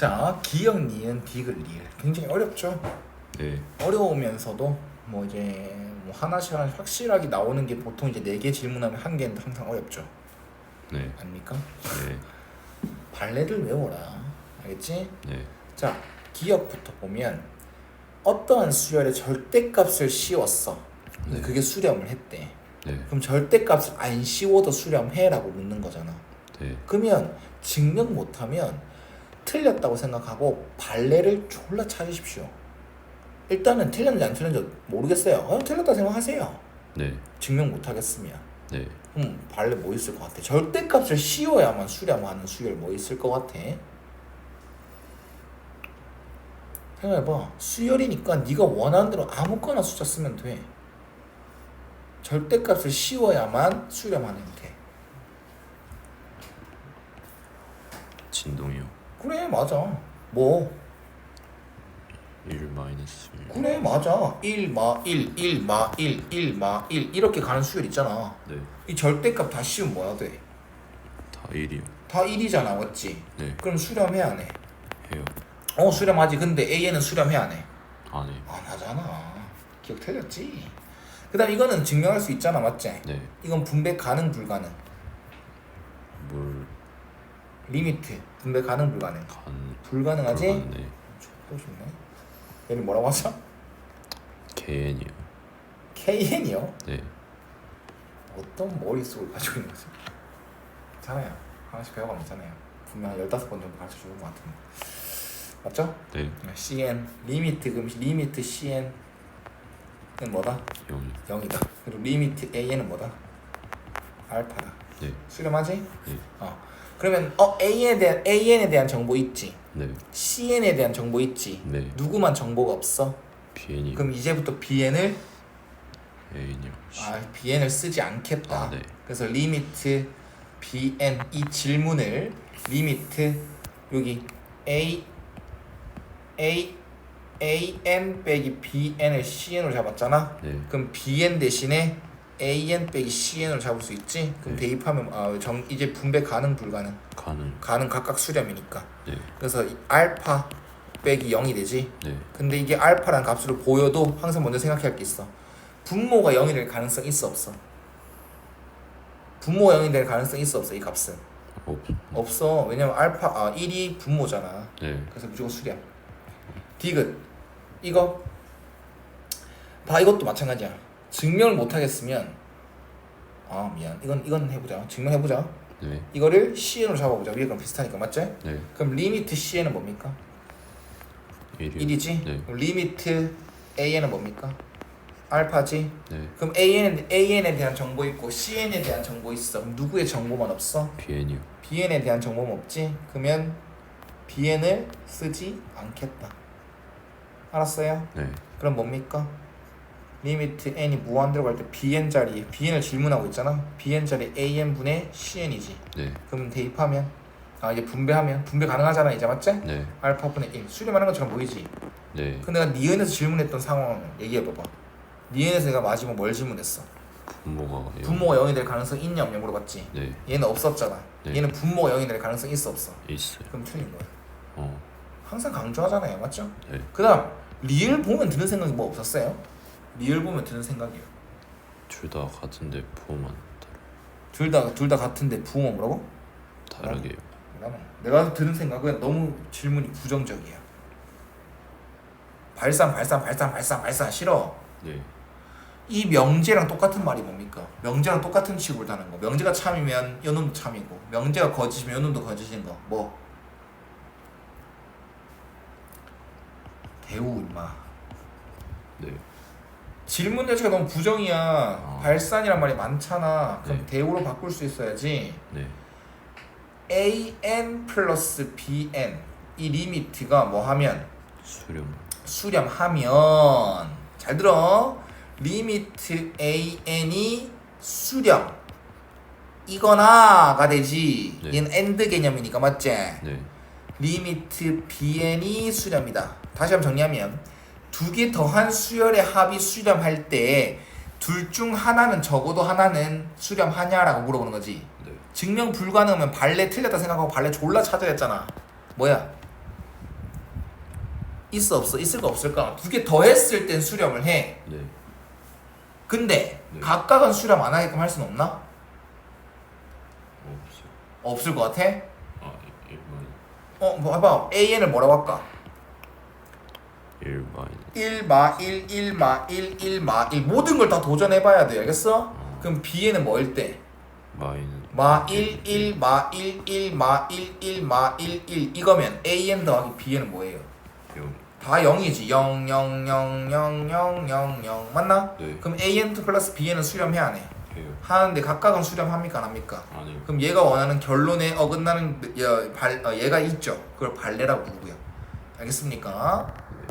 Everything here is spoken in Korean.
자, 기역, 니은, 디귿, 리을 굉장히 어렵죠. 네. 어려우면서도 뭐 이제 뭐 하나씩 하나씩 확실하게 나오는 게 보통 이제 네 개 질문하면 한 개는 항상 어렵죠. 네. 아닙니까? 네. 발레를 외워라. 알겠지? 네. 자, 기역부터 보면 어떠한 수열의 절대값을 씌웠어. 근데 네. 그게 수렴을 했대. 네. 그럼 절대값을 안 씌워도 수렴해라고 묻는 거잖아. 네. 그러면 증명 못하면 틀렸다고 생각하고 발레를 졸라 찾으십시오. 일단은 틀렸는지 안 틀렸는지 모르겠어요. 어, 틀렸다 생각하세요. 네. 증명 못 하겠으면. 네. 음, 발레 뭐 있을 것 같아? 절대값을 씌워야만 수렴하는 수열 뭐 있을 것 같아? 생각해봐. 수열이니까 네가 원하는 대로 아무거나 숫자 쓰면 돼. 절대값을 씌워야만 수렴하는 돼. 진동이요. 그래 맞아. 뭐 1 마이너스 1. 그래 맞아 1 마 1 1 마 1 1 마 1 이렇게 가는 수열 있잖아 네. 이 절대값 다 씌우면 뭐야 돼? 다 1이요. 다 1이잖아 맞지? 네. 그럼 수렴해 안 해? 해요. 어 수렴하지 근데 AN은 수렴해 안 해? 안 해요. 안 하잖아 기억 틀렸지 그 다음 이거는 증명할 수 있잖아 맞지? 네. 이건 분배 가능 불가능 물 리미트 분배 가능 불가능 간. 불가능하지? 네. 또 쉽네 얘는 뭐라고 하죠? KN이요. KN이요? 네. 어떤 머릿속을 가지고 있는 거지? 괜찮아요. 하나씩 배워가면 되잖아요. 분명 한 15번 정도 가르쳐 주는 것 같은데. 맞죠? 네. CN, 리미트, 그럼 리미트 CN은 뭐다? 0. 0이다. 그리고 리미트 AN은 뭐다? 알파다. 네. 수렴하지? 네. 어. 그러면 어 AN에 대한 AN에 대한 정보 있지. 네. CN에 대한 정보 있지. 네. 누구만 정보가 없어? BN이요. 그럼 이제부터 BN을 A는요. 아, BN을 쓰지 않겠다. 아, 네. 그래서 리미트 BN 이 질문을 리미트 여기 A A AN 빼기 BN을 CN으로 잡았잖아. 네. 그럼 BN 대신에 AN 빼기 CN으로 잡을 수 있지. 그럼 네. 대입하면 아, 정 이제 분배 가능 불가능. 가능. 가능 각각 수렴이니까. 네. 그래서 이 알파 빼기 0이 되지. 네. 근데 이게 알파라는 값으로 보여도 항상 먼저 생각해야 할 게 있어. 분모가 0이 될 가능성 있어 없어? 분모가 0이 될 가능성 있어 없어 이 값은? 없. 없어. 왜냐면 알파 아 1이 분모잖아. 네. 그래서 무조건 수렴. 디귿 이거 봐 이것도 마찬가지야. 증명을 못 하겠으면 아 미안 이건 이건 해보자. 증명해 보자. 네. 이거를 CN으로 잡아보자. 위에 건 비슷하니까 맞지? 네. 그럼 리미트 CN은 뭡니까? 1이요. 1이지? 네. 그럼 리미트 AN은 뭡니까? 알파지? 네. 그럼 AN에, AN에 대한 정보 있고 CN에 대한 정보 있어. 그럼 누구의 정보만 없어? BN이요. BN에 대한 정보만 없지? 그러면 BN을 쓰지 않겠다. 알았어요? 네. 그럼 뭡니까? 리미트 n이 무한 들어갈 때 bn 자리에 bn을 질문하고 있잖아. bn 자리 an 분의 cn이지. 네. 그럼 대입하면 아 이제 분배하면 분배 가능하잖아 이제 맞지? 네. 알파 분의 1 수렴하는 것처럼 보이지? 네. 근데 내가 니은에서 질문했던 상황 얘기해봐봐. 니은에서 내가 마지막 뭘 질문했어? 분모가 영. 분모가 0이 될 가능성 있냐 없냐 물어봤지? 네. 얘는 없었잖아. 네. 얘는 분모가 0이 될 가능성 있어 없어? 있어요. 그럼 틀린 거야. 어. 항상 강조하잖아요. 맞죠? 네. 그 다음 리을 보면 드는 생각이 뭐 없었어요? 리을 보면 드는 생각이요. 둘 다 같은데 부호만 다르. 둘다 둘 다 같은데 부모 뭐라고? 다르게요. 나는 내가 드는 생각은 너무 질문이 부정적이야. 발산 발산 발산 발산 발산 싫어. 네. 이 명제랑 똑같은 말이 뭡니까? 명제랑 똑같은 취급을 다는 거. 명제가 참이면 요놈도 참이고, 명제가 거짓이면 요놈도 거짓인 거. 뭐? 대우 임마. 네. 질문 자체가 너무 부정이야. 아. 발산이란 말이 많잖아. 그럼 네. 대우로 바꿀 수 있어야지. 네. an 플러스 bn 이 리미트가 뭐 하면 수렴. 수렴하면 잘 들어 리미트 an이 수렴 이거나가 되지 네. 얘는 엔드 개념이니까 맞지 네. 리미트 bn이 수렴이다 다시 한번 정리하면 두 개 더한 수열의 합이 수렴할 때 둘 중 하나는 적어도 하나는 수렴하냐라고 물어보는 거지 네. 증명 불가능하면 발레 틀렸다 생각하고 발레 졸라 찾아야 했잖아 뭐야 있어 없어 있을까 없을까 두 개 더 했을 땐 수렴을 해 네. 근데 네. 각각은 수렴 안 하게끔 할 수는 없나? 없어요. 없을 것 같아? 아, 1만 어, 뭐 해봐. AN을 뭐라고 할까? 1 마이너스 1마 1, 1마 1, 1마 1. 모든 걸 다 도전해봐야 돼. 알겠어? 그럼 B에는 뭐일 때? 마이너스 마 1, 1, 마 1, 1, 마 1, 1, 마 1, 1. 이거면 AN 더하기 B에는 뭐예요? 0다 0이지. 0, 0, 0, 0, 0, 0, 0. 맞나? 네. 그럼 AN 플러스 B에는 수렴해 안 해? 해요. 하는데 각각은 수렴합니까 안 합니까? 아니요. 그럼 얘가 원하는 결론에 어긋나는 여- 발, 어, 얘가 있죠. 그걸 발레라고 부르고요. 알겠습니까?